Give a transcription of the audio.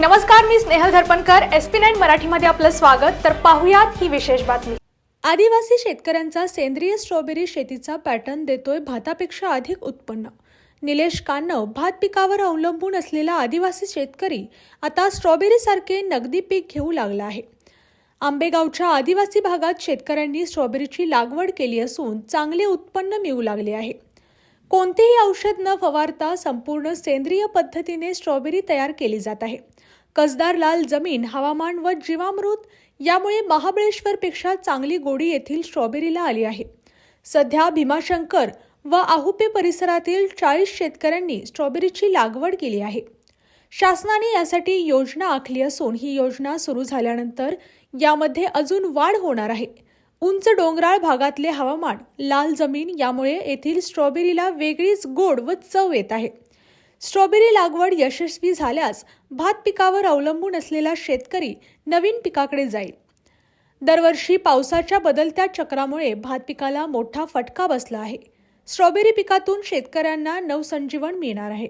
नमस्कार मी Snehal Dharpankar. S P nine मराठीमध्ये आपलं स्वागत. तर पाहुयात ही विशेष बातमी. आदिवासी शेतकऱ्यांचा सेंद्रिय स्ट्रॉबेरी शेतीचा पॅटर्न देतोय भातापेक्षा अधिक उत्पन्न. निलेश कान्नव भात पिकावर अवलंबून असलेला आदिवासी शेतकरी आता स्ट्रॉबेरीसारखे नगदी पीक घेऊ लागला आहे. आंबेगावच्या आदिवासी भागात शेतकऱ्यांनी स्ट्रॉबेरीची लागवड केली असून चांगले उत्पन्न मिळू लागले आहे. कोणतेही औषध न फवारता संपूर्ण सेंद्रिय पद्धतीने स्ट्रॉबेरी तयार केली जात आहे. कसदार लाल जमीन हवामान व जीवामृत यामुळे महाबळेश्वरपेक्षा चांगली गोडी येथील स्ट्रॉबेरीला आली आहे. सध्या भीमाशंकर व आहुपे परिसरातील चाळीस शेतकऱ्यांनी स्ट्रॉबेरीची लागवड केली आहे. शासनाने यासाठी योजना आखली असून ही योजना सुरू झाल्यानंतर यामध्ये अजून वाढ होणार आहे. उंच डोंगराळ भागातले हवामान लाल जमीन यामुळे येथील स्ट्रॉबेरीला वेगळीच गोड व चव येत आहे. स्ट्रॉबेरी लागवड यशस्वी झाल्यास भात पिकावर अवलंबून असलेला शेतकरी नवीन पिकाकडे जाईल. दरवर्षी पावसाच्या बदलत्या चक्रामुळे भात पिकाला मोठा फटका बसला आहे. स्ट्रॉबेरी पिकातून शेतकऱ्यांना नवसंजीवन मिळणार आहे.